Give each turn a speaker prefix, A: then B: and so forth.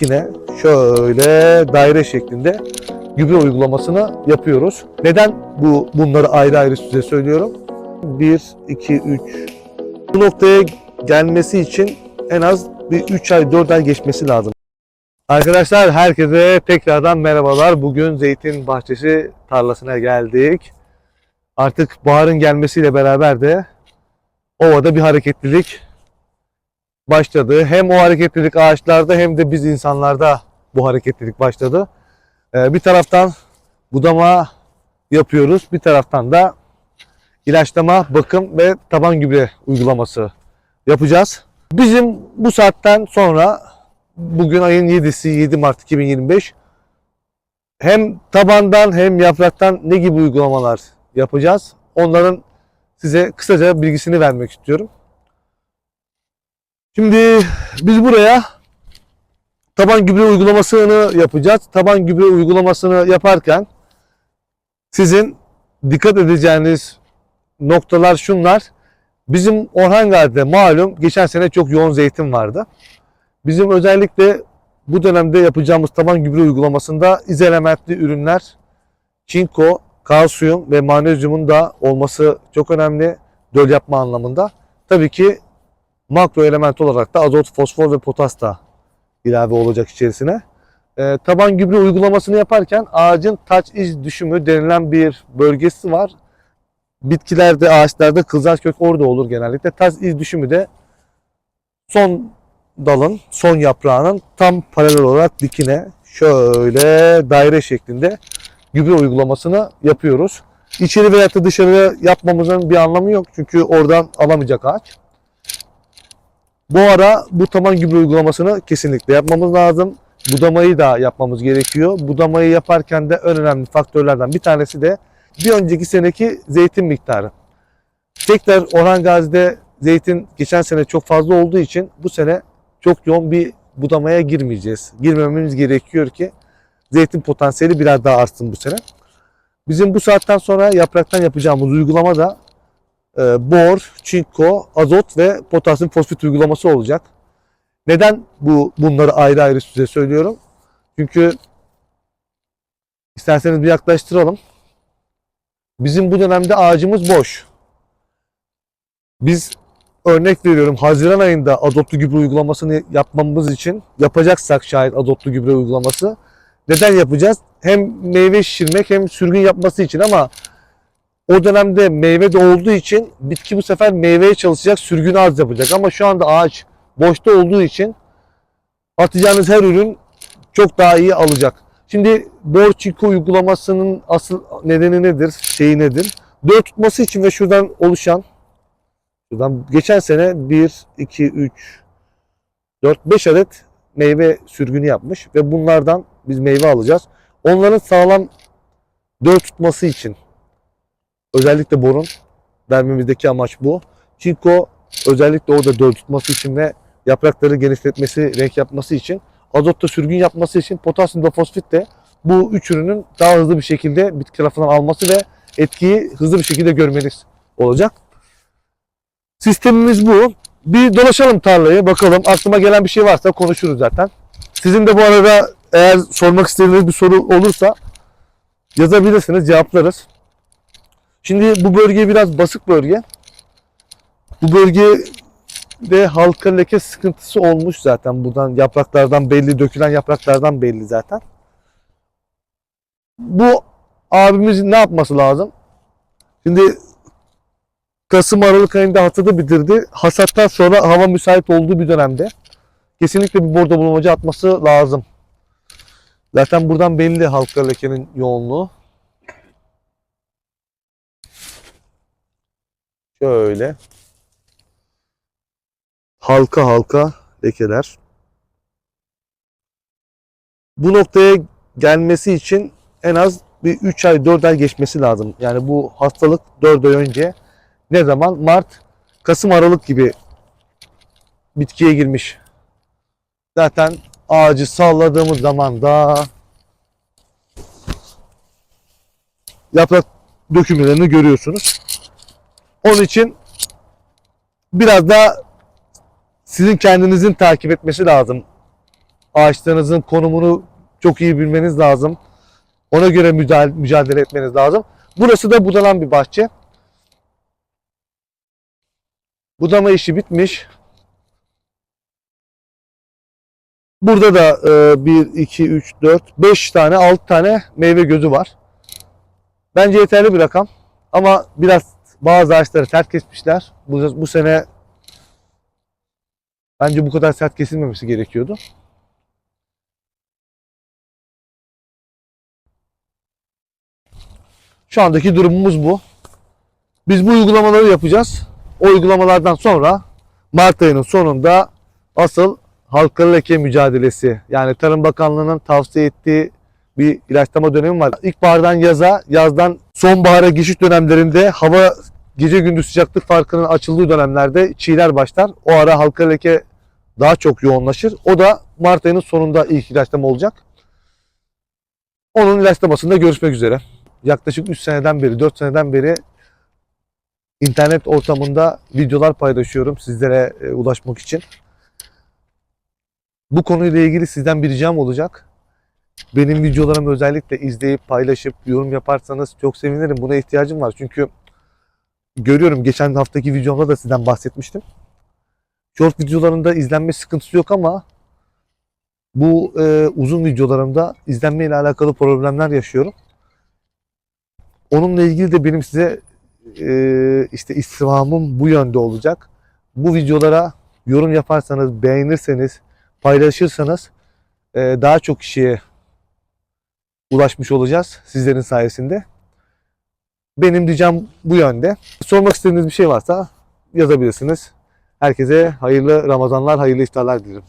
A: Yine şöyle daire şeklinde gübre uygulamasını yapıyoruz. Neden bu bunları ayrı ayrı size söylüyorum? 1, 2, 3. Bu noktaya gelmesi için en az bir 3 ay 4 ay geçmesi lazım. Arkadaşlar herkese tekrardan merhabalar. Bugün zeytin bahçesi tarlasına geldik. Artık baharın gelmesiyle beraber de ovada bir hareketlilik başladı. Hem o hareketlilik ağaçlarda hem de biz insanlarda bu hareketlilik başladı. Ee, bir taraftan budama yapıyoruz. Bir taraftan da ilaçlama, bakım ve taban gübre uygulaması yapacağız. Bizim bu saatten sonra bugün ayın 7'si 7 Mart 2025 hem tabandan hem yapraktan ne gibi uygulamalar yapacağız? Onların size kısaca bilgisini vermek istiyorum. Şimdi biz buraya taban gübre uygulamasını yapacağız. Taban gübre uygulamasını yaparken sizin dikkat edeceğiniz noktalar şunlar. Bizim Orhangazi'de malum geçen sene çok yoğun zeytin vardı. Bizim özellikle bu dönemde yapacağımız taban gübre uygulamasında izelementli ürünler, çinko, kalsiyum ve magnezyumun da olması çok önemli döl yapma anlamında. Tabii ki makro element olarak da azot, fosfor ve potas da ilave olacak içerisine. Ee, taban gübre uygulamasını yaparken ağacın taç iz düşümü denilen bir bölgesi var. Bitkilerde, ağaçlarda kızlar kök orada olur genellikle. Taç iz düşümü de son dalın, son yaprağının tam paralel olarak dikine şöyle daire şeklinde gübre uygulamasını yapıyoruz. İçeri veya da dışarı yapmamızın bir anlamı yok. Çünkü oradan alamayacak ağaç. Bu ara bu taban gübre uygulamasını kesinlikle yapmamız lazım. Budamayı da yapmamız gerekiyor. Budamayı yaparken de en önemli faktörlerden bir tanesi de bir önceki seneki zeytin miktarı. Tekrar Orhan Gazi'de zeytin geçen sene çok fazla olduğu için bu sene çok yoğun bir budamaya girmeyeceğiz. Girmememiz gerekiyor ki zeytin potansiyeli biraz daha artsın bu sene. Bizim bu saatten sonra yapraktan yapacağımız uygulama da e, bor, çinko, azot ve potasyum fosfit uygulaması olacak. Neden bu bunları ayrı ayrı size söylüyorum? Çünkü isterseniz bir yaklaştıralım. Bizim bu dönemde ağacımız boş. Biz örnek veriyorum Haziran ayında azotlu gübre uygulamasını yapmamız için yapacaksak şayet azotlu gübre uygulaması neden yapacağız? Hem meyve şişirmek hem sürgün yapması için ama o dönemde meyve de olduğu için bitki bu sefer meyveye çalışacak, sürgünü az yapacak. Ama şu anda ağaç boşta olduğu için atacağınız her ürün çok daha iyi alacak. Şimdi bor çinko uygulamasının asıl nedeni nedir? Şeyi nedir? Döl tutması için ve şuradan oluşan şuradan geçen sene 1, 2, 3, 4, 5 adet meyve sürgünü yapmış ve bunlardan biz meyve alacağız. Onların sağlam döl tutması için özellikle borun vermemizdeki amaç bu. Çinko özellikle orada döl tutması için ve yaprakları genişletmesi, renk yapması için, azotta sürgün yapması için, potasyum ve fosfit de bu üç ürünün daha hızlı bir şekilde bitki tarafından alması ve etkiyi hızlı bir şekilde görmeniz olacak. Sistemimiz bu. Bir dolaşalım tarlayı bakalım. Aklıma gelen bir şey varsa konuşuruz zaten. Sizin de bu arada eğer sormak istediğiniz bir soru olursa yazabilirsiniz, cevaplarız. Şimdi bu bölge biraz basık bölge. Bu bölgede halka leke sıkıntısı olmuş zaten buradan yapraklardan belli, dökülen yapraklardan belli zaten. Bu abimizin ne yapması lazım? Şimdi Kasım Aralık ayında hasadı bitirdi. Hasattan sonra hava müsait olduğu bir dönemde kesinlikle bir bordo bulmacı atması lazım. Zaten buradan belli halka lekenin yoğunluğu. Şöyle. Halka halka lekeler. Bu noktaya gelmesi için en az bir 3 ay 4 ay geçmesi lazım. Yani bu hastalık 4 ay önce ne zaman? Mart, Kasım, Aralık gibi bitkiye girmiş. Zaten ağacı salladığımız zaman da yaprak dökümlerini görüyorsunuz. Onun için biraz da sizin kendinizin takip etmesi lazım. Ağaçlarınızın konumunu çok iyi bilmeniz lazım. Ona göre müdahale, mücadele etmeniz lazım. Burası da budanan bir bahçe. Budama işi bitmiş. Burada da e, 1, 2, 3, 4, 5 tane, 6 tane meyve gözü var. Bence yeterli bir rakam. Ama biraz bazı ağaçları sert kesmişler. Bu, bu sene bence bu kadar sert kesilmemesi gerekiyordu. Şu andaki durumumuz bu. Biz bu uygulamaları yapacağız. O uygulamalardan sonra Mart ayının sonunda asıl halkalı leke mücadelesi yani Tarım Bakanlığı'nın tavsiye ettiği bir ilaçlama dönemi var. İlkbahardan yaza, yazdan sonbahara geçiş dönemlerinde hava gece gündüz sıcaklık farkının açıldığı dönemlerde çiğler başlar. O ara halkalı leke daha çok yoğunlaşır. O da Mart ayının sonunda ilk ilaçlama olacak. Onun ilaçlamasında görüşmek üzere. Yaklaşık 3 seneden beri, 4 seneden beri internet ortamında videolar paylaşıyorum sizlere e, ulaşmak için. Bu konuyla ilgili sizden bir ricam olacak. Benim videolarımı özellikle izleyip paylaşıp yorum yaparsanız çok sevinirim. Buna ihtiyacım var. Çünkü görüyorum geçen haftaki videomda da sizden bahsetmiştim. Short videolarında izlenme sıkıntısı yok ama bu e, uzun videolarımda izlenme ile alakalı problemler yaşıyorum. Onunla ilgili de benim size e, işte istirhamım bu yönde olacak. Bu videolara yorum yaparsanız, beğenirseniz, paylaşırsanız e, daha çok kişiye ulaşmış olacağız sizlerin sayesinde. Benim diyeceğim bu yönde. Sormak istediğiniz bir şey varsa yazabilirsiniz. Herkese hayırlı Ramazanlar, hayırlı iftarlar dilerim.